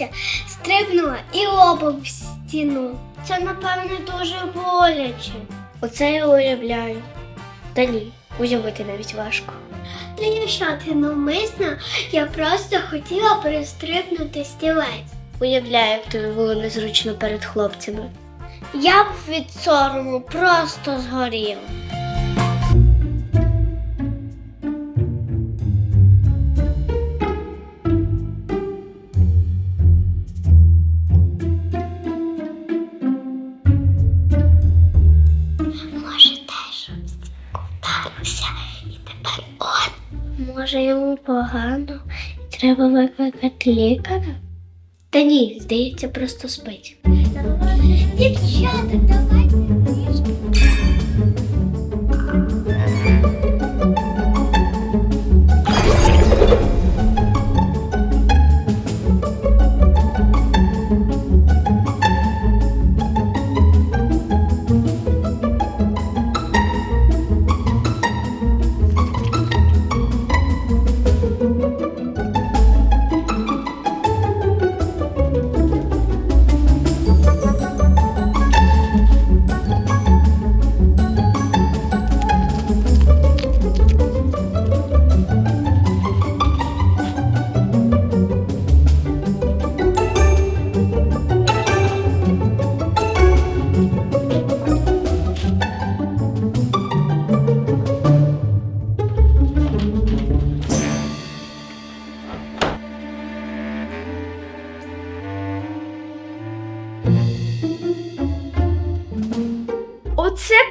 розігналася, стрибнула і лобом в стіну. Це, напевне, дуже боляче. Оце я уявляю. Та ні, уявити навіть важко. Та я що, ти навмисно? Я просто хотіла перестрибнути стілець. Уявляю, як тобі було незручно перед хлопцями. Я б від сорому просто згорів. Може, йому погано і треба викликати лікаря? Та ні, здається, просто спить. Дівчата, давайте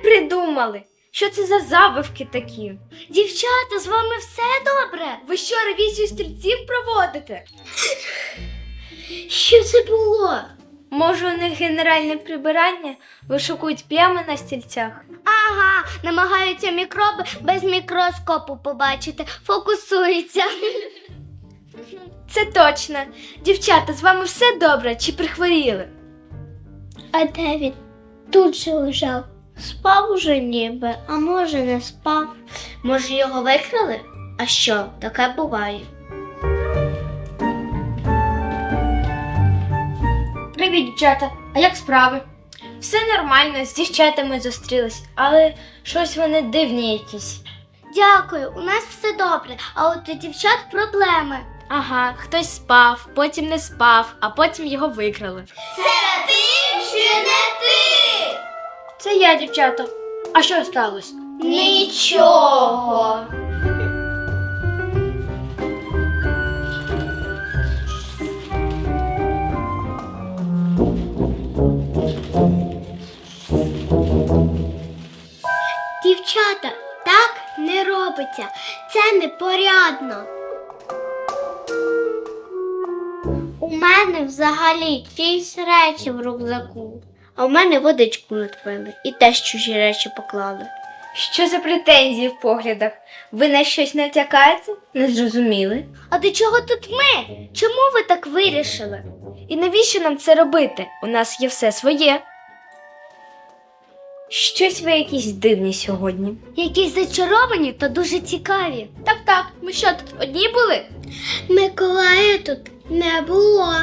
придумали. Що це за забавки такі? Дівчата, з вами все добре? Ви що, ревізію стрільців проводите? Що це було? Може, у них генеральне прибирання вишукують плями на стільцях? Ага, намагаються мікроби без мікроскопу побачити, фокусуються. Це точно. Дівчата, з вами все добре чи прихворіли? А Девід тут же лежав. Спав уже ніби, а може не спав. Може його викрали? А що, таке буває. Привіт, дівчата. А як справи? Все нормально, з дівчатами зустрілись, але щось вони дивні якісь. Дякую, у нас все добре, а от у дівчат проблеми. Ага, хтось спав, потім не спав, а потім його викрали. Це ти чи не ти? Це я, дівчата. А що сталося? Нічого. Дівчата, так не робиться. Це непорядно. У мене взагалі чиїсь речі в рюкзаку, а в мене водичку надпили і теж чужі речі поклали. Що за претензії в поглядах? Ви на щось натякаєте? Не зрозуміли? А до чого тут ми? Чому ви так вирішили? І навіщо нам це робити? У нас є все своє. Щось ви якісь дивні сьогодні. Якісь зачаровані та дуже цікаві. Так, так, ми що тут одні були? Миколая тут не було.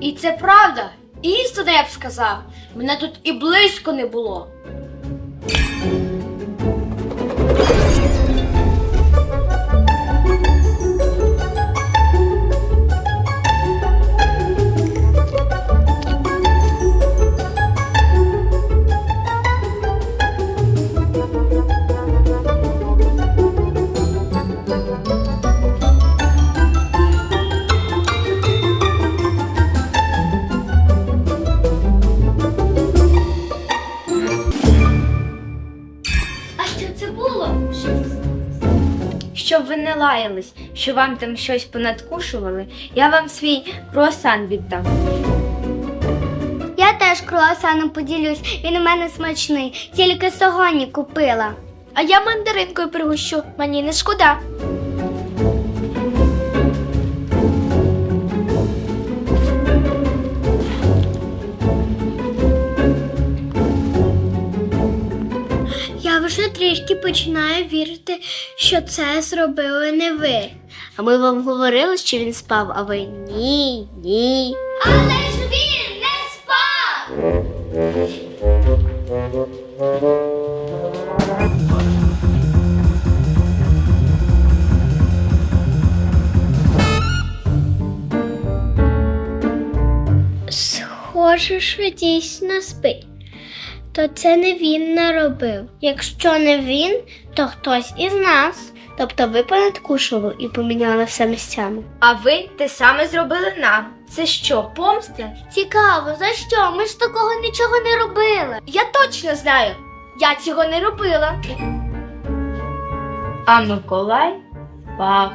І це правда. Істина, я б сказав. Мене тут і близько не було. Ви не лаялись, що вам там щось понадкушували, я вам свій круасан віддам. Я теж круасаном поділюсь, він у мене смачний, тільки сьогодні купила. А я мандаринкою пригощу, мені не шкода. Трішки починаю вірити, що це зробили не ви. А ми вам говорили, що він спав, а ви ні, ні. Але ж він не спав! Схоже, що дійсно спить. То це не він наробив. Якщо не він, то хтось із нас. Тобто ви понадкушували і поміняли все місцями. А ви те саме зробили нам. Це що, помста? Цікаво, за що? Ми ж такого нічого не робили. Я точно знаю. Я цього не робила. А Миколай спав.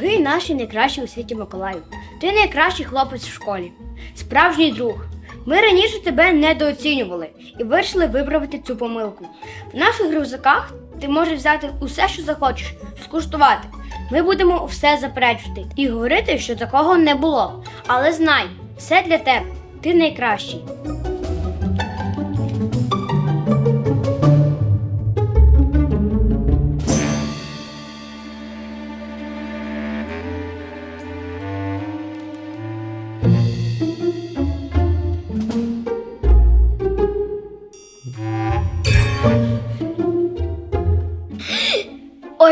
Дорогий наш і найкращий у світі Миколаю, ти найкращий хлопець в школі, справжній друг. Ми раніше тебе недооцінювали і вирішили виправити цю помилку. В наших рюкзаках ти можеш взяти усе, що захочеш, скуштувати. Ми будемо все заперечувати і говорити, що такого не було. Але знай, все для тебе. Ти найкращий.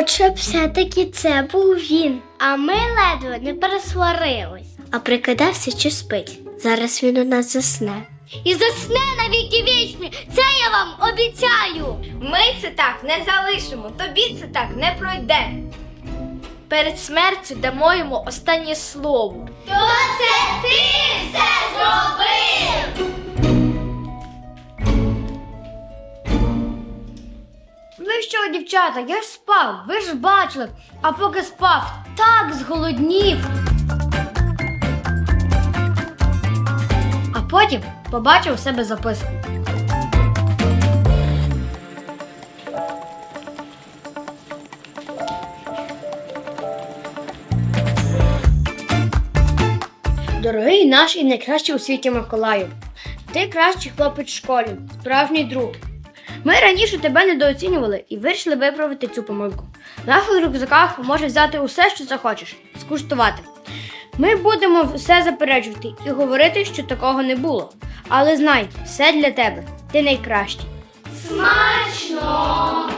Отже, все-таки це був він. А ми ледве не пересварились. А прикидався, чи спить. Зараз він у нас засне. І засне на віки вічні. Це я вам обіцяю. Ми це так не залишимо, тобі це так не пройде. Перед смертю дамо йому останнє слово. То це ти все зробив. Ви що, дівчата, я ж спав, ви ж бачили, а поки спав, так зголоднів. А потім побачив у себе записку. Дорогий наш і найкращий у світі Миколаю, ти кращий хлопець в школі, справжній друг. Ми раніше тебе недооцінювали і вирішили виправити цю помилку. В наших рюкзаках можеш взяти усе, що захочеш, скуштувати. Ми будемо все заперечувати і говорити, що такого не було. Але знай, все для тебе. Ти найкращий. Смачно!